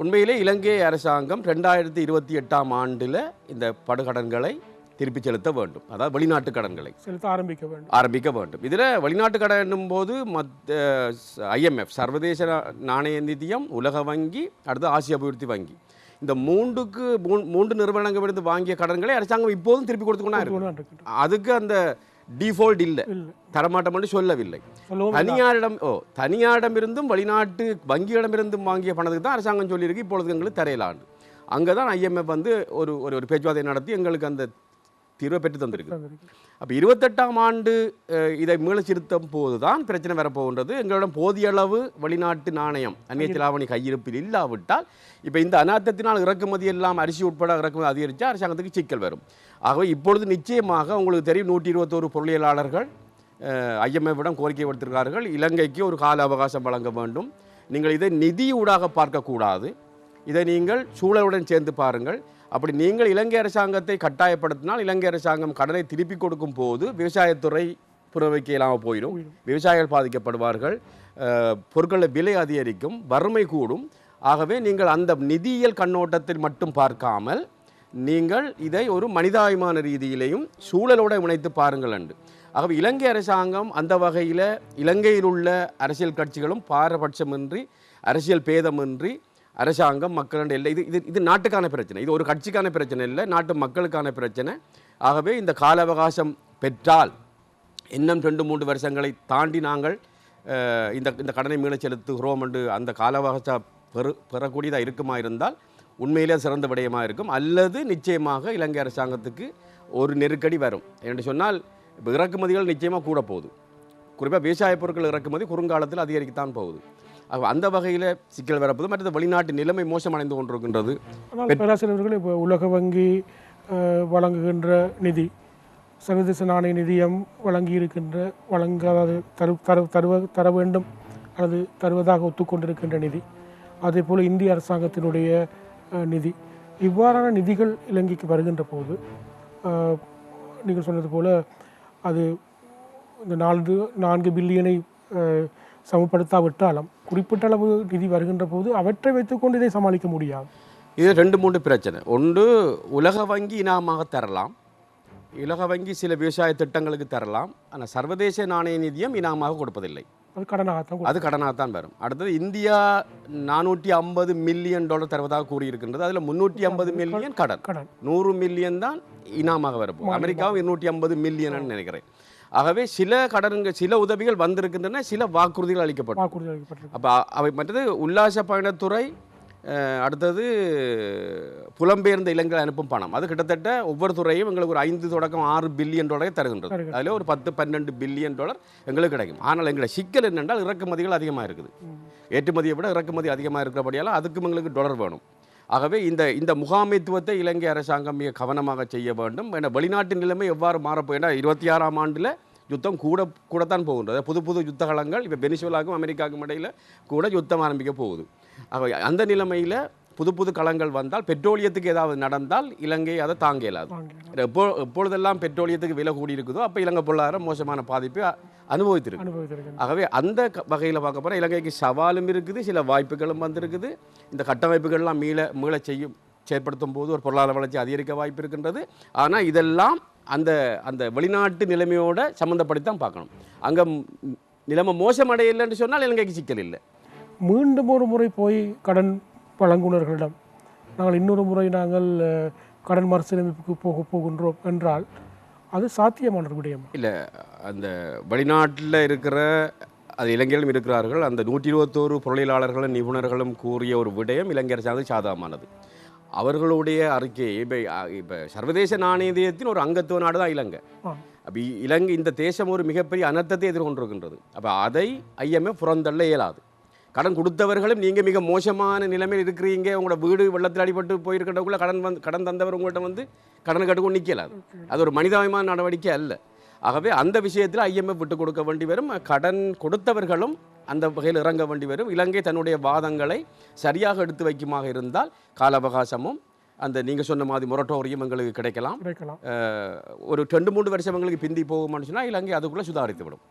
உண்மையிலே இலங்கை அரசாங்கம் ரெண்டாயிரத்தி இருபத்தி எட்டாம் ஆண்டில் இந்த படுகடன்களை திருப்பி செலுத்த வேண்டும். அதாவது வெளிநாட்டு கடன்களை செலுத்த ஆரம்பிக்க வேண்டும். ஆரம்பிக்க வேண்டும். இதில் வெளிநாட்டு கடன் போது மத் ஐஎம்எஃப் சர்வதேச நாணய நிதியம் உலக வங்கி அடுத்து ஆசிய அபிவிருத்தி வங்கி. இந்த மூன்றுக்கு மூன்று நிறுவனங்களிலிருந்து வாங்கிய கடன்களை அரசாங்கம் இப்போதும் திருப்பி கொடுத்துக்கொண்டா இருக்கு. அதுக்கு அந்த டிஃபால்ட் இல்லை. தரமாட்டம் என்று சொல்லவில்லை. தனியாரிடம் ஓ தனியாரிடமிருந்தும் வெளிநாட்டு வங்கியிடமிருந்தும் வாங்கிய பணத்துக்கு தான் அரசாங்கம் சொல்லியிருக்கு. இப்பொழுது எங்களுக்கு தரையிலாண்டு அங்கே தான் ஐஎம்எஃப் வந்து ஒரு ஒரு பேச்சுவார்த்தை நடத்தி எங்களுக்கு அந்த தீர்வை பெற்று தந்திருக்கு. அப்போ இருபத்தெட்டாம் ஆண்டு இதை மீளச்சிருத்தும் போது தான் பிரச்சனை வரப்போகின்றது. எங்களிடம் போதிய அளவு வெளிநாட்டு நாணயம் அந்நிய செலாவணி கையிருப்பில் இல்லாவிட்டால் இப்போ இந்த அநாத்தத்தினால் இறக்குமதி எல்லாம் அரிசி உட்பட இறக்குமதி அதிகரித்தா அரசாங்கத்துக்கு சிக்கல் வரும். ஆகவே இப்பொழுது நிச்சயமாக உங்களுக்கு தெரியும் நூற்றி இருபத்தோரு பொருளியலாளர்கள் ஐஎம்எஃபிடம் கோரிக்கை விடுத்திருக்கிறார்கள். இலங்கைக்கு ஒரு கால அவகாசம் வழங்க வேண்டும். நீங்கள் இதை நிதியூடாக பார்க்கக்கூடாது. இதை நீங்கள் சூழலுடன் சேர்ந்து பாருங்கள். அப்படி நீங்கள் இலங்கை அரசாங்கத்தை கட்டாயப்படுத்தினால் இலங்கை அரசாங்கம் கடனை திருப்பி கொடுக்கும் போது விவசாயத்துறை புறவைக்க இல்லாமல் போயிடும். விவசாயிகள் பாதிக்கப்படுவார்கள். அஹ், பொருட்களின் விலை அதிகரிக்கும் வறுமை கூடும். ஆகவே நீங்கள் அந்த நிதியியல் கண்ணோட்டத்தில் மட்டும் பார்க்காமல் நீங்கள் இதை ஒரு மனிதாபிமான ரீதியிலையும் சூழலோடு இணைத்து பாருங்கள் என்று. ஆகவே இலங்கை அரசாங்கம் அந்த வகையில் இலங்கையில் உள்ள அரசியல் கட்சிகளும் பாரபட்சமின்றி அரசியல் பேதமின்றி அரசாங்கம் மக்களிட இல்லை. இது இது இது நாட்டுக்கான பிரச்சனை. இது ஒரு கட்சிக்கான பிரச்சனை இல்லை. நாட்டு மக்களுக்கான பிரச்சனை. ஆகவே இந்த கால அவகாசம் பெற்றால் இன்னும் ரெண்டு மூன்று வருஷங்களை தாண்டி நாங்கள் இந்த இந்த கடனை மீள செலுத்துகிறோம் என்று அந்த கால அவகாசம் பெறு பெறக்கூடியதாக இருக்குமா இருந்தால் உண்மையிலே சிறந்த விடயமாக இருக்கும். அல்லது நிச்சயமாக இலங்கை அரசாங்கத்துக்கு ஒரு நெருக்கடி வரும். என்று சொன்னால் இப்போ இறக்குமதிகள் நிச்சயமாக கூட போகுது. குறிப்பாக விவசாய பொருட்கள் இறக்குமதி குறுங்காலத்தில் அதிகரிக்கத்தான் போகுது. அந்த வகையில் சிக்கல் வரப்போது மற்றது வெளிநாட்டு நிலைமை மோசமடைந்து கொண்டிருக்கின்றது. பேராசிரியர்கள் இப்போ உலக வங்கி வழங்குகின்ற நிதி சர்வதேச நாணய நிதியம் வழங்கி இருக்கின்ற வழங்காத தரு தர தருவ தர வேண்டும் அல்லது தருவதாக ஒத்துக்கொண்டிருக்கின்ற நிதி அதே போல் இந்திய அரசாங்கத்தினுடைய நிதி. இவ்வாறான நிதிகள் இலங்கைக்கு வருகின்ற போது நீங்கள் சொன்னது போல் அது இந்த நான்கு நான்கு பில்லியனை சமப்படுத்தாவிட்டாலும் குறிப்பிட்ட அளவு நிதி வருகின்ற போது அவற்றை வைத்துக்கொண்டு இதை சமாளிக்க முடியாது. இது ரெண்டு மூன்று பிரச்சனை. ஒன்று உலக வங்கி இனாமாக தரலாம். உலக வங்கி சில விவசாய திட்டங்களுக்கு தரலாம். ஆனால் சர்வதேச நாணய நிதியம் இனாமாக கொடுப்பதில்லை. அது கடனாகத்தான். அது கடனாக தான் வரும். அடுத்தது இந்தியா நானூற்றி ஐம்பது மில்லியன் டாலர் தருவதாக கூறியிருக்கின்றது. அதில் முந்நூற்றி ஐம்பது மில்லியன் கடன். கடன். நூறு மில்லியன் தான் இனாமாக வரப்போம் அமெரிக்காவும் இருநூற்றி ஐம்பது மில்லியன் நினைக்கிறேன். ஆகவே சில கடன்கள் சில உதவிகள் வந்திருக்கின்றன சில வாக்குறுதிகள் அளிக்கப்படும் வாக்குறுதி அளிக்கப்பட்டிருக்கு. அப்போ அவை மற்றது உல்லாச பயணத்துறை அடுத்தது புலம்பெயர்ந்த இளைஞர்கள் அனுப்பும் பணம். அது கிட்டத்தட்ட ஒவ்வொரு துறையும் எங்களுக்கு ஒரு ஐந்து தொடக்கம் ஆறு பில்லியன் டாலரை தருகின்றது. அதில் ஒரு பத்து பன்னெண்டு பில்லியன் டாலர் எங்களுக்கு கிடைக்கும். ஆனால் எங்களை சிக்கல் என்னென்றால் இறக்குமதிகள் அதிகமாக இருக்குது. ஏற்றுமதியை விட இறக்குமதி அதிகமாக இருக்கிறபடியால் அதுக்கும் எங்களுக்கு டாலர் வேணும். ஆகவே இந்த இந்த முகாமைத்துவத்தை இலங்கை அரசாங்கம் மிக கவனமாக செய்ய வேண்டும். ஏன்னா வெளிநாட்டு நிலைமை எவ்வாறு மாறப்போ ஏன்னா இருபத்தி ஆறாம் ஆண்டில் யுத்தம் கூட கூடத்தான் போகின்றது. புது புது யுத்த களங்கள் இப்போ வெனிசுவலாக்கும் அமெரிக்காவுக்கும் இடையில் கூட யுத்தம் ஆரம்பிக்க போகுது. ஆகவே அந்த நிலைமையில் புது புது களங்கள் வந்தால் பெட்ரோலியத்துக்கு ஏதாவது நடந்தால் இலங்கை அதை தாங்க இயலாது. எப்போ எப்பொழுதெல்லாம் பெட்ரோலியத்துக்கு விலை கூடி இருக்குதோ அப்போ இலங்கை பொருளாதாரம் மோசமான பாதிப்பை அனுபவித்திருக்கு அனுபவித்திருக்கின்றன ஆகவே அந்த வகையில் பார்க்க போனால் இலங்கைக்கு சவாலும் இருக்குது சில வாய்ப்புகளும் வந்திருக்குது. இந்த கட்டமைப்புகள்லாம் மீள மீள செய்யும் செயற்படுத்தும் போது ஒரு பொருளாதார வளர்ச்சி அதிகரிக்க வாய்ப்பு இருக்கின்றது. ஆனால் இதெல்லாம் அந்த அந்த வெளிநாட்டு நிலைமையோட சம்மந்தப்படுத்தி தான் பார்க்கணும். அங்கே நிலைமை மோசமடையலைன்னு சொன்னால் இலங்கைக்கு சிக்கல் இல்லை. மீண்டும் ஒரு முறை போய் கடன் வழங்குனர்களிடம் நாங்கள் இன்னொரு முறை நாங்கள் கடன் மறுசீரமைப்புக்கு போக போகின்றோம் என்றால் அது சாத்தியமான விடயம் இல்லை அந்த வெளிநாட்டில் இருக்கிற அது இலங்கையிலும் இருக்கிறார்கள். அந்த நூற்றி இருபத்தோரு பொருளியலாளர்களும் நிபுணர்களும் கூறிய ஒரு விடயம் இலங்கை அரசாங்கம் சாதகமானது. அவர்களுடைய அறிக்கை இப்போ இப்போ சர்வதேச நாணயத்தின் ஒரு அங்கத்துவ நாடு தான் இலங்கை. அப்போ இலங்கை இந்த தேசம் ஒரு மிகப்பெரிய அனர்த்தத்தை எதிர்கொண்டிருக்கின்றது. அப்போ அதை ஐஎம்எஃப் புறந்தள்ள இயலாது. கடன் கொடுத்தவர்களும் நீங்கள் மிக மோசமான நிலைமையில் இருக்கிறீங்க. உங்களோட வீடு வெள்ளத்தில் அடிபட்டு போயிருக்கிறவங்கள கடன் வந்து கடன் தந்தவர் உங்கள்கிட்ட வந்து கடன் கட்டுக்கொண்டு நிற்கலாது அது. ஒரு மனிதாபிமான நடவடிக்கை அல்ல. ஆகவே அந்த விஷயத்தில் ஐஎம்எஃப் விட்டு கொடுக்க வேண்டி வரும். கடன் கொடுத்தவர்களும் அந்த வகையில் இறங்க வேண்டி வரும். இலங்கை தன்னுடைய வாதங்களை சரியாக எடுத்து வைக்குமாக இருந்தால் கால அவகாசமும் அந்த நீங்கள் சொன்ன மாதிரி மொரட்டோரியம் எங்களுக்கு கிடைக்கலாம். ஒரு ரெண்டு மூன்று வருஷம் எங்களுக்கு பிந்தி போகும்னு சொன்னால் இலங்கை அதுக்குள்ளே சுதாரித்து விடும்.